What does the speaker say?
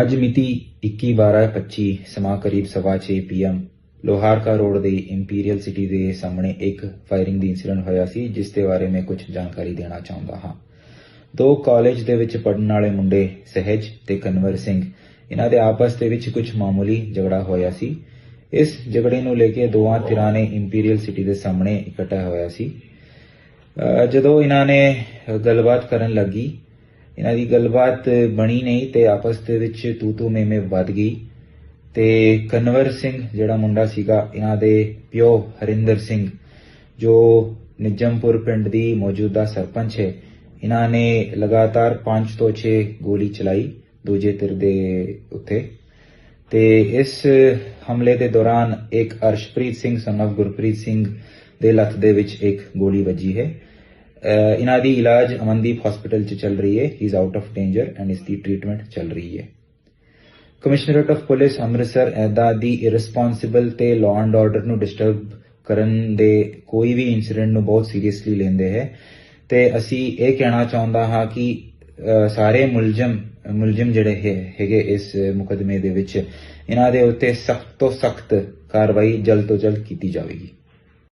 ਅੱਜ ਮਿਤੀ 21/12/25 ਸਮਾਂ ਕਰੀਬ ਸਵਾ ਪੀਐਮ ਲੋਹਾਰਕਾ ਰੋਡ ਦੇ ਇੰਪੀਰੀਅਲ ਸਿਟੀ ਦੇ ਸਾਹਮਣੇ ਇੱਕ ਫਾਇਰਿੰਗ ਦੀ ਇਨਸੀਡੈਂਟ ਹੋਇਆ ਸੀ, ਜਿਸ ਦੇ ਬਾਰੇ ਮੈਂ ਕੁਝ ਜਾਣਕਾਰੀ ਦੇਣਾ ਚਾਹੁੰਦਾ ਹਾਂ। ਦੋ ਕਾਲਜ ਦੇ ਵਿੱਚ ਪੜਨ ਵਾਲੇ ਮੁੰਡੇ ਸਹਿਜ ਤੇ ਕਨਵਰ ਸਿੰਘ, ਇਹਨਾਂ ਦੇ ਆਪਸ ਦੇ ਵਿੱਚ ਕੁਝ ਮਾਮੂਲੀ ਝਗੜਾ ਹੋਇਆ ਸੀ। ਇਸ ਝਗੜੇ ਨੂੰ ਲੈ ਕੇ ਦੋਵਾਂ ਧਿਰਾਂ ਨੇ ਇੰਪੀਰੀਅਲ ਸਿਟੀ ਦੇ ਸਾਹਮਣੇ ਇਕੱਠਾ ਹੋਇਆ ਸੀ। ਜਦੋਂ ਇਹਨਾਂ ਨੇ ਗੱਲਬਾਤ ਕਰਨ ਲੱਗੀ ਇਹਨਾਂ ਦੀ ਗੱਲਬਾਤ ਬਣੀ ਨਹੀਂ ਤੇ ਆਪਸ ਦੇ ਵਿੱਚ ਤੂ ਤੂ ਮੈਂ ਵੱਧ ਗਈ। ਤੇ ਕਨਵਰ ਸਿੰਘ ਜਿਹੜਾ ਮੁੰਡਾ ਸੀਗਾ, ਇਹਨਾਂ ਦੇ ਪਿਓ ਹਰਿੰਦਰ ਸਿੰਘ, ਜੋ ਨਿਜਮਪੁਰ ਪਿੰਡ ਦੀ ਮੌਜੂਦਾ ਸਰਪੰਚ ਹੈ, ਇਹਨਾਂ ਨੇ ਲਗਾਤਾਰ 5 ਤੋਂ 6 ਗੋਲੀ ਚਲਾਈ ਦੂਜੇ ਧਿਰ ਦੇ ਉੱਤੇ। ਤੇ ਇਸ ਹਮਲੇ ਦੇ ਦੌਰਾਨ ਇੱਕ ਅਰਸ਼ਪ੍ਰੀਤ ਸਿੰਘ son of ਗੁਰਪ੍ਰੀਤ ਸਿੰਘ ਦੇ ਲੱਤ ਦੇ ਵਿੱਚ ਇੱਕ ਗੋਲੀ ਵੱਜੀ ਹੈ। ਇਹਨਾਂ ਦੀ ਇਲਾਜ ਅਮਨਦੀਪ ਹਸਪੀਟਲ 'ਚ ਚੱਲ ਰਹੀ ਹੈ। He is out of danger and ਇਸ ਦੀ ਟ੍ਰੀਟਮੈਂਟ ਚੱਲ ਰਹੀ ਹੈ। ਕਮਿਸ਼ਨਰੇਟ ਆਫ ਪੁਲਿਸ ਅੰਮ੍ਰਿਤਸਰ ਐਦਾ ਦੀ ਇਰਰਿਸਪੌਂਸਿਬਲ ਤੇ ਲਾਅ ਐਂਡ ਆਰਡਰ ਨੂੰ ਡਿਸਟਰਬ ਕਰਨ ਦੇ ਕੋਈ ਵੀ ਇਨਸੀਡੈਂਟ ਨੂੰ ਬਹੁਤ ਸੀਰੀਅਸਲੀ ਲੈਂਦੇ ਹੈ। ਤੇ ਅਸੀਂ ਇਹ ਕਹਿਣਾ ਚਾਹੁੰਦਾ ਹਾਂ ਕਿ ਸਾਰੇ ਮੁਲਜ਼ਮ ਮੁਲਜ਼ਮ ਜਿਹੜੇ ਹੈ- ਹੈਗੇ ਇਸ ਮੁਕਦਮੇ ਦੇ ਵਿੱਚ, ਇਹਨਾਂ ਦੇ ਉੱਤੇ ਸਖਤ ਤੋਂ ਸਖਤ ਕਾਰਵਾਈ ਜਲਦ ਤੋਂ ਜਲਦ ਕੀਤੀ ਜਾਵੇਗੀ।